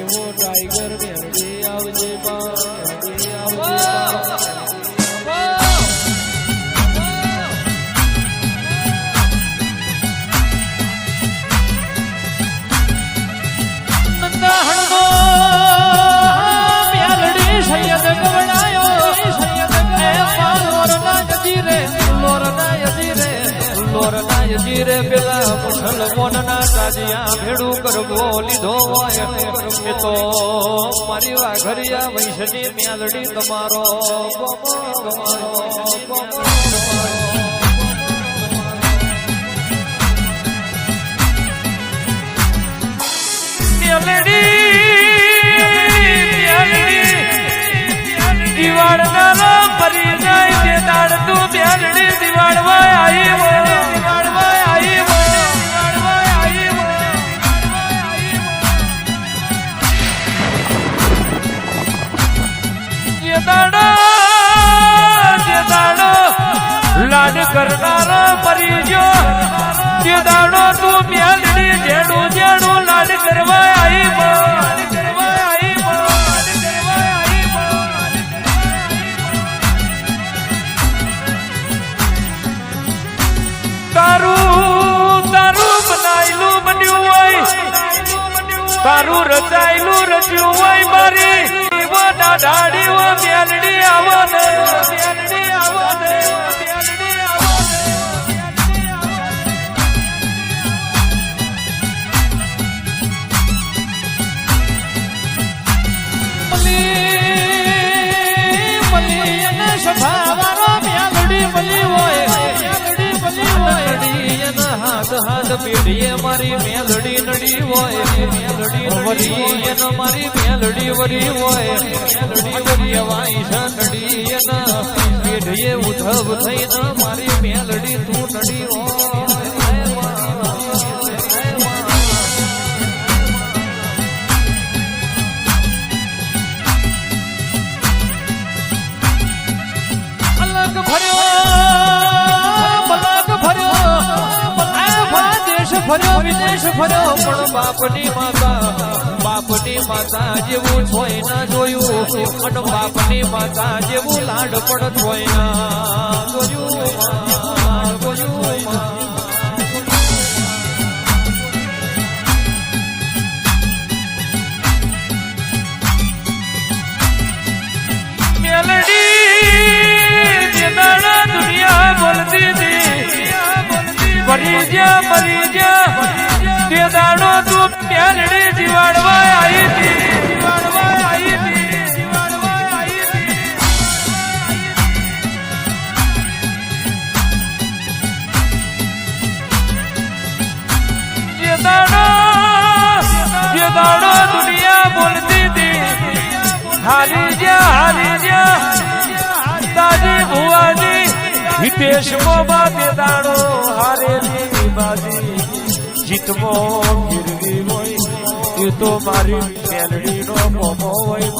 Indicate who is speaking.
Speaker 1: हो टाइगर ने તાજિયા ભેડું કરવો લીધો હોય. એ તો મારી વાઘરિયા વૈશની મ્યાલડી તમારો. ગમો
Speaker 2: લાડ કરનારો ફરી જો દાડો તું બ્યાલડી જેડું જેડું લાડ કરવા આવી તારું તારું બનાયેલું બન્યું હોય. તારું રચાયેલું રચ્યું હોય મારી. ઓ મેલડી આવો ને મેલડી આવો
Speaker 1: હાથ પેઢીએ મારી મેલડી નડી હોય. વરી અને મારી મેલડી વરી હોય. વરી વાઈ નડી એના. પેઢીએ ઉધવ થઈને મારી મેલડી તું નડી વિદેશ ફર્યો પણ બાપની માતા બાપની માતા જેવું જોઈ ના જોયું. અને બાપની માતા જેવું લાડ પણ જોઈ ના જોયું.
Speaker 2: મરી જા મરી જા તે દાડો તું મેલડી જીવાડવા આવી હતી. હારી જા હારી જા દાદી ભુવાની હિતેશ મોબા તે દાડો હારેલી બાજી. જીતમો ગીરવી હોય એ તો મારી મેલડીનો મોમો હોય